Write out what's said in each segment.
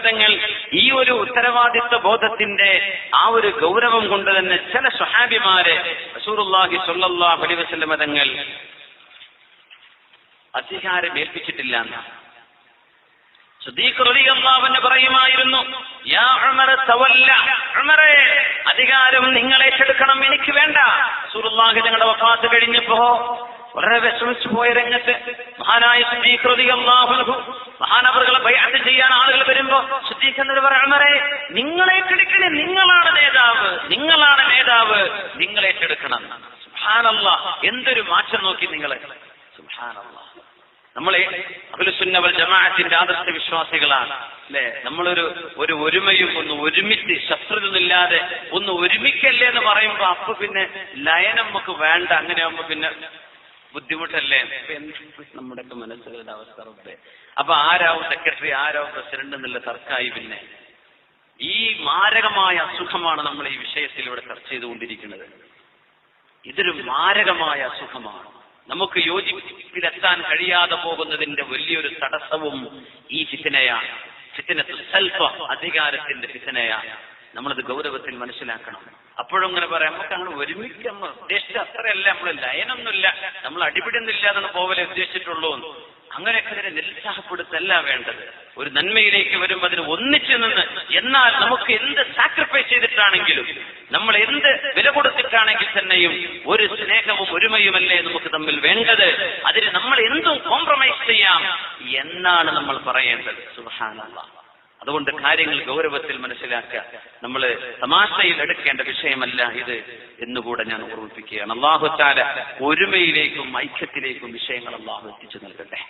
തങ്ങൾ ഈ ഒരു ഉത്തരവാദിത്വ ബോധത്തിന്റെ ആ ഒരു ഗൗരവം കൊണ്ട് തന്നെ ചില സ്വഹാബിമാരെ തങ്ങൾ അധികാരം ഏൽപ്പിച്ചിട്ടില്ല പറയുമായിരുന്നു യാ തവല്ല അധികാരം നിങ്ങൾ ഏറ്റെടുക്കണം എനിക്ക് വേണ്ട. റസൂലുള്ളാഹി ഞങ്ങളുടെ വഫാത്ത് കഴിഞ്ഞപ്പോ വളരെ വിഷമിച്ചു പോയ രംഗത്ത് മഹാനായ അൻഹു മഹാനവറുകളെ ബൈഅത്ത് ചെയ്യാൻ ആളുകൾ വരുമ്പോ സുദീഖ് എന്നൊരു നിങ്ങളെ ഏറ്റെടുക്കണേ നിങ്ങളാണ് നേതാവ് നിങ്ങളാണ് നേതാവ് നിങ്ങൾ ഏറ്റെടുക്കണം. സുഹാനല്ല എന്തൊരു മാറ്റം നോക്കി നിങ്ങളെ. സുഹാനല്ല നമ്മളെ അഖിലുസുന്നവൽ ജമാഅത്തിന്റെ ആദർശ വിശ്വാസികളാണ്. അല്ലെ? നമ്മളൊരു ഒരു ഒരുമയും ഒന്ന് ഒരുമിച്ച് ശത്രുതയില്ലാതെ ഒന്ന് ഒരുമിക്കല്ലേ എന്ന് പറയുമ്പോ അപ്പൊ പിന്നെ ലയനം നമുക്ക് വേണ്ട. അങ്ങനെ ആകുമ്പോ പിന്നെ ബുദ്ധിമുട്ടല്ലേ? നമ്മുടെ മനസ്സുകളുടെ അവസ്ഥ അപ്പൊ ആരാവും സെക്രട്ടറി ആരാവും പ്രസിഡന്റ് എന്നുള്ള തർക്കമായി പിന്നെ. ഈ മാരകമായ അസുഖമാണ് നമ്മൾ ഈ വിഷയത്തിൽ ഇവിടെ ചർച്ച ചെയ്തുകൊണ്ടിരിക്കുന്നത്. ഇതൊരു മാരകമായ അസുഖമാണ്. നമുക്ക് യോജിപ്പിലെത്താൻ കഴിയാതെ പോകുന്നതിന്റെ വലിയൊരു തടസ്സവും ഈ ഫിത്തിനയാണ്. ഫിത്തിന സൽഫ അധികാരത്തിന്റെ ഫിത്തിനയാണ്. നമ്മളത് ഗൗരവത്തിൽ മനസ്സിലാക്കണം. അപ്പോഴും ഇങ്ങനെ പറയാം നമുക്ക് അങ്ങനെ ഒരുമിച്ച് നമ്മൾ ഉദ്ദേശിച്ച അത്രയല്ല നമ്മൾ ലയനൊന്നുമില്ല. നമ്മൾ അടിപിടുന്നില്ലാതെ പോവലെ ഉദ്ദേശിച്ചിട്ടുള്ളൂ എന്ന്. അങ്ങനെയൊക്കെ അതിനെ നിരുത്സാഹപ്പെടുത്തല്ല വേണ്ടത്. ഒരു നന്മയിലേക്ക് വരുമ്പോൾ അതിന് ഒന്നിച്ചു നിന്ന് എന്നാൽ നമുക്ക് എന്ത് സാക്രിഫൈസ് ചെയ്തിട്ടാണെങ്കിലും നമ്മൾ എന്ത് വില കൊടുത്തിട്ടാണെങ്കിൽ തന്നെയും ഒരു സ്നേഹവും ഒരുമയുമല്ലേ നമുക്ക് തമ്മിൽ വേണ്ടത്? അതിന് നമ്മൾ എന്തും കോംപ്രമൈസ് ചെയ്യാം എന്നാണ് നമ്മൾ പറയേണ്ടത്. സുഹാനുള്ള അതുകൊണ്ട് കാര്യങ്ങൾ ഗൗരവത്തിൽ മനസ്സിലാക്കുക. നമ്മൾ തമാശയിൽ എടുക്കേണ്ട വിഷയമല്ല ഇത് എന്നുകൂടെ ഞാൻ ഓർമ്മിപ്പിക്കുകയാണ്. അള്ളാഹുത്താല ഒരുമയിലേക്കും ഐക്യത്തിലേക്കും വിഷയങ്ങൾ അള്ളാഹു എത്തിച്ചു നൽകട്ടെ.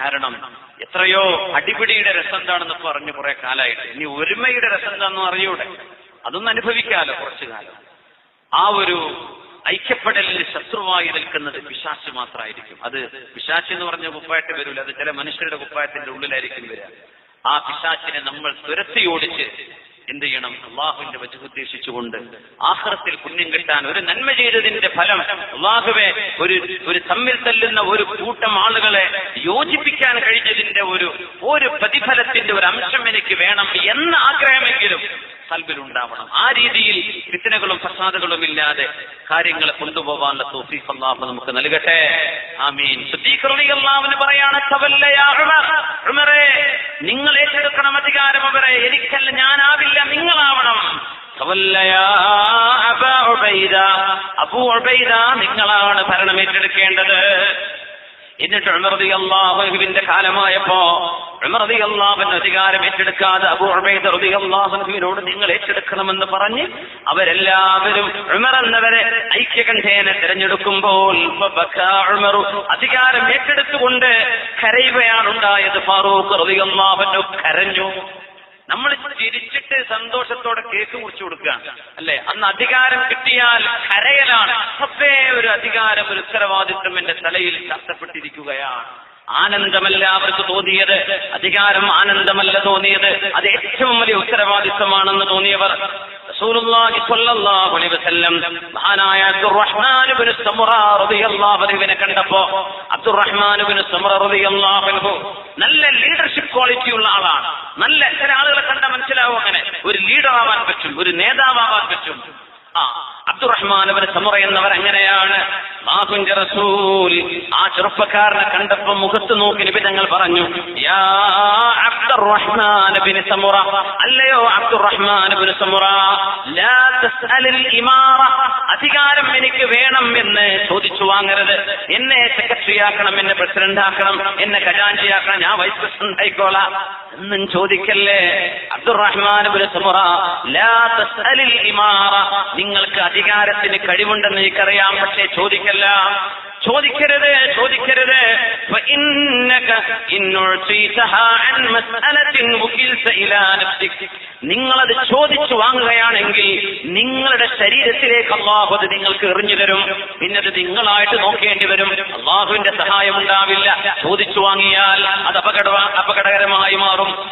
കാരണം എത്രയോ അടിപിടിയുടെ രസം എന്താണെന്ന് പറഞ്ഞു കുറെ കാലമായിട്ട്. ഇനി ഒരുമയുടെ രസം എന്താണെന്ന് അറിയൂടെ? അതൊന്നും അനുഭവിക്കാലോ കുറച്ചു കാലം. ആ ഒരു ഐക്യപ്പെടലിന് ശത്രുവായി നിൽക്കുന്നത് പിശാച്ച് മാത്രമായിരിക്കും. അത് പിശാച്ച് എന്ന് പറഞ്ഞ കുപ്പായത്തിൽ വരില്ല അത് ചില മനുഷ്യരുടെ കുപ്പായത്തിന്റെ ഉള്ളിലായിരിക്കും വരിക. ആ പിശാച്ചിനെ നമ്മൾ തുരത്തി ഓടിച്ച് എന്ത് ചെയ്യണം? അള്ളാഹുവിന്റെ വച്ച് ഉദ്ദേശിച്ചുകൊണ്ട് ആഹ്റത്തിൽ പുണ്യം കിട്ടാൻ ഒരു നന്മ ചെയ്തതിന്റെ ഫലം അള്ളാഹുവെ ഒരു ഒരു തമ്മിൽ തല്ലുന്ന ഒരു കൂട്ടം ആളുകളെ യോജിപ്പിക്കാൻ കഴിഞ്ഞതിന്റെ ഒരു ഒരു പ്രതിഫലത്തിന്റെ ഒരു അംശം എനിക്ക് വേണം എന്ന ആഗ്രഹമെങ്കിലും കൽബിലുണ്ടാവണം. ആ രീതിയിൽ ഫിത്തനകളും ഫസാദുകളും ഇല്ലാതെ കാര്യങ്ങളെ കൊണ്ടുപോകാനുള്ള തോഫീഫ് അള്ളാഹു നമുക്ക് നൽകട്ടെ. ആമീൻ. അള്ളാഹുവിന് പറയാണ് നിങ്ങൾ ഏറ്റെടുക്കണം അധികാരം അവരെ എനിക്കല്ല ഞാനാവില്ല നിങ്ങളാവണം. അബു ഉബൈദ നിങ്ങളാണ് ഭരണം ഏറ്റെടുക്കേണ്ടത്. എന്നിട്ട് ഉമർദി അള്ളാഹുവിന്റെ കാലമായപ്പോ ഉമർദി അള്ളാഹുവിന് അധികാരം ഏറ്റെടുക്കാതെ അബു റതി അള്ളാഹുവിനോട് നിങ്ങൾ ഏറ്റെടുക്കണമെന്ന് പറഞ്ഞ് അവരെല്ലാവരും ഉമർ എന്നവരെ ഐക്യകണ്ഠേന തിരഞ്ഞെടുക്കുമ്പോൾ അധികാരം ഏറ്റെടുത്തുകൊണ്ട് കരയുകയാണുണ്ടായത്. ഫാറൂഖ് റതി അള്ളാഹുവിനു കരഞ്ഞു. നമ്മൾ ചിരിച്ചിട്ട് സന്തോഷത്തോടെ കേക്ക് മുറിച്ചു കൊടുക്കുകയാണ് അല്ലെ? അന്ന് അധികാരം കിട്ടിയാൽ കരയലാണ്. അപ്പേ ഒരു അധികാരം ഒരു ഉത്തരവാദിത്വം എന്റെ തലയിൽ ചാർത്തപ്പെട്ടിരിക്കുകയാണ് ആനന്ദമല്ല അവർക്ക് തോന്നിയത് അധികാരം ആനന്ദമല്ല തോന്നിയത്. അത് ഏറ്റവും വലിയ ഉത്തരവാദിത്വമാണെന്ന് തോന്നിയവർ മഹാനായ അബ്ദുറഹ്മാനുബിന് കണ്ടപ്പോ അബ്ദുറഹ്മാനുബിന് നല്ല ലീഡർഷിപ്പ് ക്വാളിറ്റി ഉള്ള ആളാണ്. നല്ല ചില ആളുകളെ കണ്ട മനസ്സിലാവും അങ്ങനെ. ഒരു ലീഡർ ആവാൻ പറ്റും ഒരു നേതാവാൻ പറ്റും. ആ അബ്ദുറഹ്മാൻ അവന് സമുറ എന്നവർ എങ്ങനെയാണ്? മാഹുഞ്ച റസൂൽ ആ ചെറുപ്പക്കാരനെ കണ്ടപ്പോ മുഖത്ത് നോക്കി നബി തങ്ങൾ പറഞ്ഞു യാ അബ്ദുറഹ്മാൻ അല്ലയോ അബ്ദുറഹ്മാൻ ലാ ഇമാറ. അധികാരം എനിക്ക് വേണം എന്ന് ചോദിച്ചു വാങ്ങരുത്. എന്നെ സെക്രട്ടറി ആക്കണം എന്നെ പ്രസിഡന്റ് ആക്കണം എന്നെ ഖജാൻജിയാക്കണം ഞാൻ വൈസ് പ്രസിഡന്റ് ആയിക്കോളാം എന്നും ചോദിക്കല്ലേ? അബ്ദുറഹ്മാൻ നിങ്ങൾക്ക് അധികാരത്തിന് കഴിവുണ്ടെന്ന് എനിക്കറിയാം പക്ഷേ ചോദിക്കല്ല. ചോദിക്കരുത് ചോദിക്കരുത്. നിങ്ങളത് ചോദിച്ചു വാങ്ങുകയാണെങ്കിൽ നിങ്ങളുടെ ശരീരത്തിലേക്ക് അള്ളാഹു അത് നിങ്ങൾക്ക് എറിഞ്ഞു തരും. പിന്നത് നിങ്ങളായിട്ട് നോക്കേണ്ടി വരും. അള്ളാഹുവിന്റെ സഹായം ഉണ്ടാവില്ല. ചോദിച്ചു വാങ്ങിയാൽ അത് അപകട അപകടകരമായി മാറും.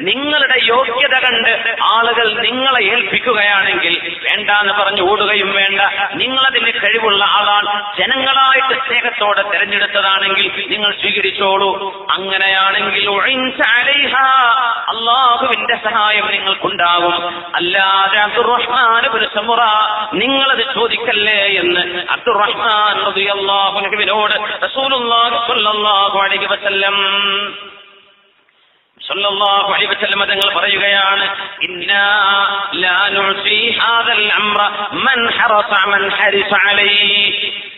നിങ്ങളുടെ യോഗ്യത കണ്ട് ആളുകൾ നിങ്ങളെ ഏൽപ്പിക്കുകയാണെങ്കിൽ വേണ്ട എന്ന് പറഞ്ഞു ഓടുകയും വേണ്ട. നിങ്ങളതിന് കഴിവുള്ള ആളാണ്. ജനങ്ങളായിട്ട് സ്നേഹത്തോടെ തെരഞ്ഞെടുത്തതാണെങ്കിൽ നിങ്ങൾ സ്വീകരിച്ചോളൂ. അങ്ങനെയാണെങ്കിൽ അള്ളാഹുവിന്റെ സഹായം നിങ്ങൾക്കുണ്ടാവും അല്ലാതെ അബ്ദുറഹ്മാൻ റഹ്മാൻ പുരുഷമുറ നിങ്ങളത് ചോദിക്കല്ലേ എന്ന് അബ്ദുറഹ്മാൻ സല്ലല്ലാഹു അലൈഹി വസല്ലം തങ്ങൾ പറയുകയാണ് ഇന്നാ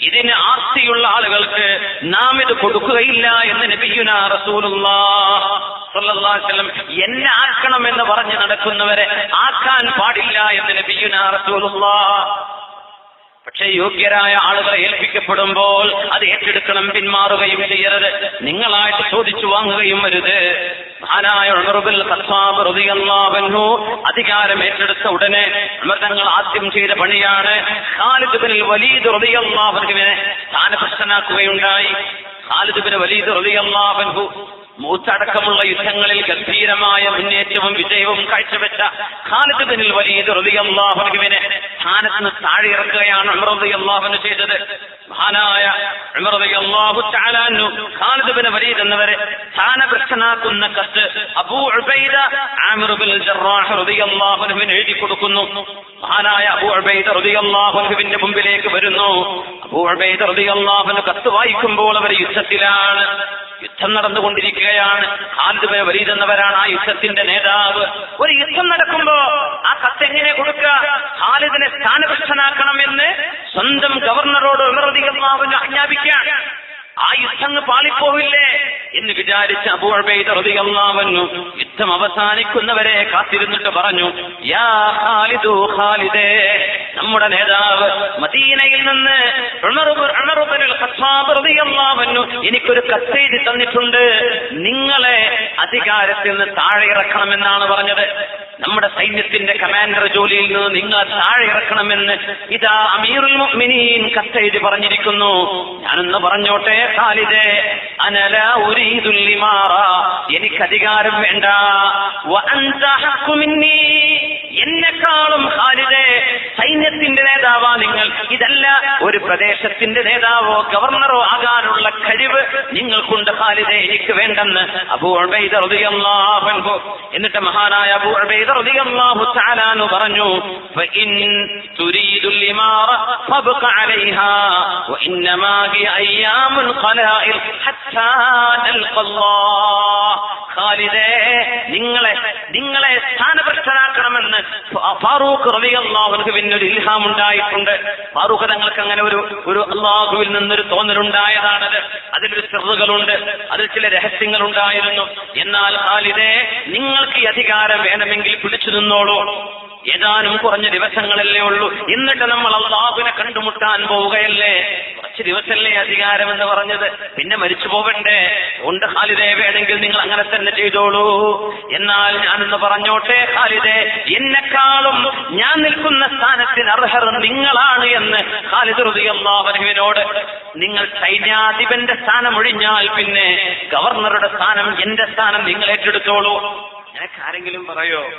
ഇതിന് ആസ്തിയുള്ള ആളുകൾക്ക് നാം ഇത് കൊടുക്കുകയില്ല എന്ന് നബിയുന റസൂലുള്ള എന്നെ ആക്കണം എന്ന് പറഞ്ഞ് നടക്കുന്നവരെ ആക്കാൻ പാടില്ല എന്ന് നബിയുന റസൂലുള്ളാഹ്. പക്ഷേ യോഗ്യരായ ആളുകളെ ഏൽപ്പിക്കപ്പെടുമ്പോൾ അത് ഏറ്റെടുക്കണം പിന്മാറുകയും ചെയ്യരുത്. നിങ്ങളായിട്ട് ചോദിച്ചു വാങ്ങുകയും വരുത് മഹാനായ ഉണർബിൽ ഖത്താബ് റളിയല്ലാഹു അധികാരം ഏറ്റെടുത്ത ഉടനെ അമൃതങ്ങൾ ആദ്യം ചെയ്ത പണിയാണ് ഖാലിദ് ബിൻ വലീദ് റളിയല്ലാഹു അൻഹുവിനെ സ്ഥാനഭ്രഷ്ടനാക്കുകയുണ്ടായി. ഖാലിദ് ബിൻ വലീദ് റളിയല്ലാഹു അൻഹു മൂത്തടക്കമുള്ള യുദ്ധങ്ങളിൽ ഗംഭീരമായ മുന്നേറ്റവും വിജയവും കാഴ്ചവെച്ച ഖാലിദ് ബിൻ വലീദ് റളിയല്ലാഹു സ്ഥാനത്ത് നിന്ന് താഴെ ഇറക്കുകയാണ് റളിയല്ലാഹു അൻഹു ചെയ്തത്. മഹാനായ ഖാലിദ് വലീദ് എന്നവരെ സ്ഥാനഭ്രഷ്ടനാക്കുന്ന കത്ത് അബൂ ഉബൈദ ആമിർ ജറാഹ് എഴുതി കൊടുക്കുന്നു. മഹാനായ അബൂ ഉബൈദ റളിയല്ലാഹു അൻഹുവിന്റെ മുമ്പിലേക്ക് വരുന്നു. അബൂ ഉബൈദ റളിയല്ലാഹു അൻഹു കത്ത് വായിക്കുമ്പോൾ അവർ യുദ്ധത്തിലാണ്. യുദ്ധം നടന്നുകൊണ്ടിരിക്കുകയാണ്. ബിൻ വലീദ് എന്നവരാണ് ആ യുദ്ധത്തിന്റെ നേതാവ്. ഒരു യുദ്ധം നടക്കുമ്പോ ആ കത്ത് എങ്ങനെ കൊടുക്കുക സ്ഥാനഭ്രഷ്ടനാക്കണം എന്ന് സ്വന്തം ഗവർണറോട് ഉമർദികളാവിന് ആജ്ഞാപിക്കാൻ. ആ യുദ്ധം പാളിപ്പോവില്ലേ എന്ന് വിചാരിച്ച റളിയല്ലാഹു യുദ്ധം അവസാനിക്കുന്നവരെ കാത്തിരുന്നിട്ട് പറഞ്ഞു യാ ഖാലിദു ഖാലിദേ നമ്മുടെ നേതാവ് മദീനയിൽ നിന്ന് എനിക്കൊരു കത്തെഴുതി തന്നിട്ടുണ്ട്. നിങ്ങളെ അധികാരത്തിൽ നിന്ന് താഴെ ഇറക്കണമെന്നാണ് പറഞ്ഞത്. നമ്മുടെ സൈന്യത്തിന്റെ കമാൻഡർ ജോലിയിൽ നിന്ന് നിങ്ങൾ താഴെ ഇറക്കണമെന്ന് ഇതാ അമീറുൽ മുഅ്മിനീൻ കത്തെഴുതി പറഞ്ഞിരിക്കുന്നു. ഞാനൊന്ന് പറഞ്ഞോട്ടെ ഖാലിദേ? അനല ഉരീദുൽ ലിമാറ എനിക്ക് അധികാരം വേണ്ട. വ മിന്നീ. എന്നെക്കാളും ഖാലിദേ സൈന്യത്തിന്റെ നേതാവാ നിങ്ങൾ. ഇതല്ല ഒരു പ്രദേശത്തിന്റെ നേതാവോ ഗവർണറോ ആകാനുള്ള കഴിവ് നിങ്ങൾക്കുണ്ട് ഖാലിദേ എനിക്ക് വേണ്ടെന്ന്. അബൂ എന്നിട്ട് മഹാനായ അബൂ തആല പറഞ്ഞു ലിമാറ ഫബ്ഖ അലൈഹാ വഇന്നമാ ഹി ഖാലിദേ നിങ്ങളെ നിങ്ങളെ സ്ഥാനഭ്രഷ്ടനാക്കണമെന്ന് ഫാറൂഖ് റളിയല്ലാഹുവിന് ഒരു ഇൽഹാം ഉണ്ടായിട്ടുണ്ട്. ഫാറൂഖ് തങ്ങൾക്ക് അങ്ങനെ ഒരു ഒരു അള്ളാഹുവിൽ നിന്നൊരു തോന്നലുണ്ടായതാണത്. അതിലൊരു ചെറുകളുണ്ട് അതിൽ ചില രഹസ്യങ്ങൾ ഉണ്ടായിരുന്നു എന്നാൽ ഖാലിദേ നിങ്ങൾക്ക് ഈ അധികാരം വേണമെങ്കിൽ പിടിച്ചു നിന്നോളൂ. ഏതാനും കുറഞ്ഞ ദിവസങ്ങളല്ലേ ഉള്ളൂ. എന്നിട്ട് നമ്മൾ അള്ളാഹുവിനെ കണ്ടുമുട്ടാൻ പോവുകയല്ലേ? കുറച്ച് ദിവസമല്ലേ അധികാരം എന്ന് പറഞ്ഞത്. പിന്നെ മരിച്ചു പോവണ്ടേ? ഉണ്ട് ഖാലിദേ വേണമെങ്കിൽ നിങ്ങൾ അങ്ങനെ തന്നെ ചെയ്തോളൂ. എന്നാൽ ഞാനെന്ന് പറഞ്ഞോട്ടെ ഖാലിദേ എന്നെക്കാളും ഞാൻ നിൽക്കുന്ന സ്ഥാനത്തിന് അർഹർ നിങ്ങളാണ് എന്ന് ഖാലിദ് അള്ളാഹുവിനോട് നിങ്ങൾ സൈന്യാധിപന്റെ സ്ഥാനം ഒഴിഞ്ഞാൽ പിന്നെ ഗവർണറുടെ സ്ഥാനം എന്റെ സ്ഥാനം നിങ്ങൾ ഏറ്റെടുത്തോളൂ. നിനക്കാരെങ്കിലും പറയോ?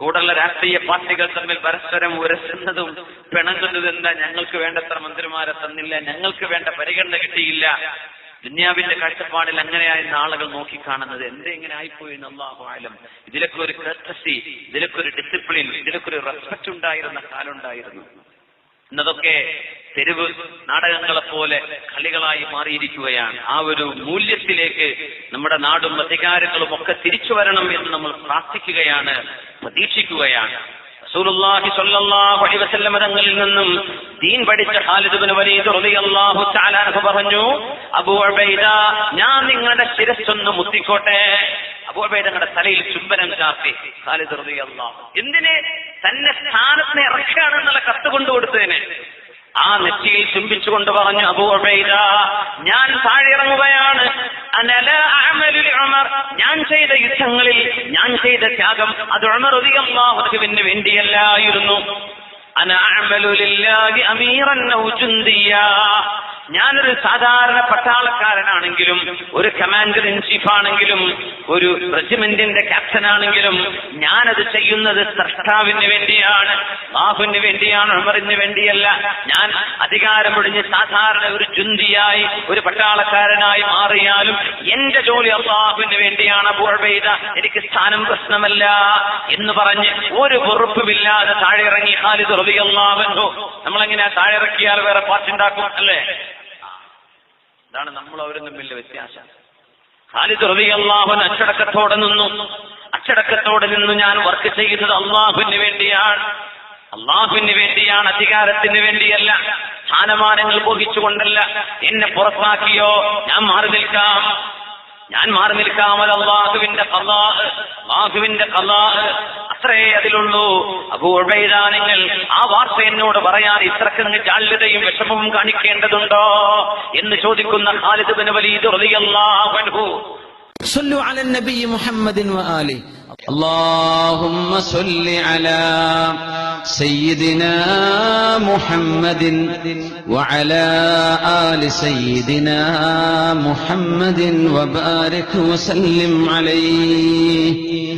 കൂടുള്ള രാഷ്ട്രീയ പാർട്ടികൾ തമ്മിൽ പരസ്പരം ഉരസുന്നതും പിണങ്ങുന്നതും എന്താ ഞങ്ങൾക്ക് വേണ്ടത്ര മന്ത്രിമാരെ തന്നില്ല ഞങ്ങൾക്ക് വേണ്ട പരിഗണന കിട്ടിയില്ല. ദുന്യാവിന്റെ കാഴ്ചപ്പാടിൽ അങ്ങനെയായിരുന്ന ആളുകൾ നോക്കിക്കാണുന്നത്. എന്തേ ഇങ്ങനെ ആയിപ്പോയി ആലം. ഇതിലൊക്കെ ഒരു കർട്ടസി ഇതിലൊക്കെ ഒരു ഡിസിപ്ലിൻ ഇതിലൊക്കെ ഒരു റെസ്പെക്ട് ഉണ്ടായിരുന്ന കാലുണ്ടായിരുന്നു. എന്നതൊക്കെ തെരുവ് നാടകങ്ങളെ പോലെ കളികളായി മാറിയിരിക്കുകയാണ്. ആ ഒരു മൂല്യത്തിലേക്ക് നമ്മുടെ നാടും അധികാരങ്ങളും ഒക്കെ തിരിച്ചു വരണം എന്ന് നമ്മൾ പ്രാർത്ഥിക്കുകയാണ്. പ്രതീക്ഷിക്കുകയാണ്. റസൂലുള്ളാഹി സ്വല്ലല്ലാഹു അലൈഹി വസല്ലം തങ്ങളിൽ നിന്നും ദീൻ പഠിച്ച ഖാലിദ് ഇബ്നു വലീദ് റളിയല്ലാഹു തആല പറഞ്ഞു അബൂ ഉബൈദ ഞാൻ നിങ്ങളുടെ ശിരസ്സൊന്ന് മുത്തിക്കോട്ടെ. അബൂ ഉബൈദ തലയിൽ ചുംബനം ചാർത്തി. ഖാലിദ് റളിയല്ലാഹു എന്തിനെ? തന്നെ സ്ഥാനത്തിന് ഇറക്കുകയാണെന്നുള്ള കത്ത് കൊണ്ടു കൊടുത്തതിന്. ആ നെറ്റിയിൽ ചുംബിച്ചുകൊണ്ട് പറഞ്ഞു അബൂ ഉബൈദ ഞാൻ താഴെ ഇറങ്ങുകയാണ്. ഞാൻ ചെയ്ത യുദ്ധങ്ങളിൽ ഞാൻ ചെയ്ത ത്യാഗം അത് ഉമർ റളിയല്ലാഹുവിന് വേണ്ടിയല്ലായിരുന്നു. അന ലില്ലാഹി അമീറൻ ഔ ഞാനൊരു സാധാരണ പട്ടാളക്കാരനാണെങ്കിലും ഒരു കമാൻഡർ ഇൻ ചീഫ് ആണെങ്കിലും ഒരു റെജിമെന്റിന്റെ ക്യാപ്റ്റൻ ആണെങ്കിലും ഞാനത് ചെയ്യുന്നത് സ്രഷ്ടാവിന് വേണ്ടിയാണ് ബാഹുവിന് വേണ്ടിയാണ് ഉമറിന് വേണ്ടിയല്ല. ഞാൻ അധികാരം ഒഴിഞ്ഞ് സാധാരണ ഒരു ചുന്തിയായി ഒരു പട്ടാളക്കാരനായി മാറിയാലും എന്റെ ജോലി അള്ളാഹുവിന് വേണ്ടിയാണ് അബൂബൈദ എനിക്ക് സ്ഥാനം പ്രശ്നമല്ല എന്ന് പറഞ്ഞ് ഒരു പൊറുപ്പുമില്ലാതെ താഴെ ഇറങ്ങി ഖാലിദ് റളിയല്ലാഹു നമ്മളെങ്ങനെ താഴെ ഇറക്കിയാൽ വേറെ പാർട്ടി ഉണ്ടാക്കും അല്ലേ? ഇതാണ് നമ്മൾ അവരും തമ്മിലുള്ള വ്യത്യാസം. ഖാലിദ് അള്ളാഹുൻ അച്ചടക്കത്തോടെ നിന്നു. അച്ചടക്കത്തോടെ നിന്ന് ഞാൻ വർക്ക് ചെയ്യുന്നത് അള്ളാഹുവിന് വേണ്ടിയാണ്. അള്ളാഹുവിന് വേണ്ടിയാണ് അധികാരത്തിന് വേണ്ടിയല്ല. സ്ഥാനമാനങ്ങൾ ബോഹിച്ചുകൊണ്ടല്ല എന്നെ പുറത്താക്കിയോ ഞാൻ മാറി നിൽക്കാം. ഞാൻ മാറി നിൽക്കാമല്ലാഹുവിന്റെ അള്ളാഹുവിന്റെ കലാ അള്ളാഹുവിന്റെ അത്രേ അതിലുള്ളൂ അബൂബൈദ നിങ്ങൾ ആ വാർത്ത എന്നോട് പറയാൻ ഇത്രക്ക് നിങ്ങൾ ജാള്യതയും വിഷമവും കാണിക്കേണ്ടതുണ്ടോ എന്ന് ചോദിക്കുന്ന ഖാലിദ് ബിൻ വലീദ് റളിയല്ലാഹു അൻഹു صلوا على النبي محمد وآله اللهم صل على سيدنا محمد وعلى آل سيدنا محمد وبارك وسلم عليه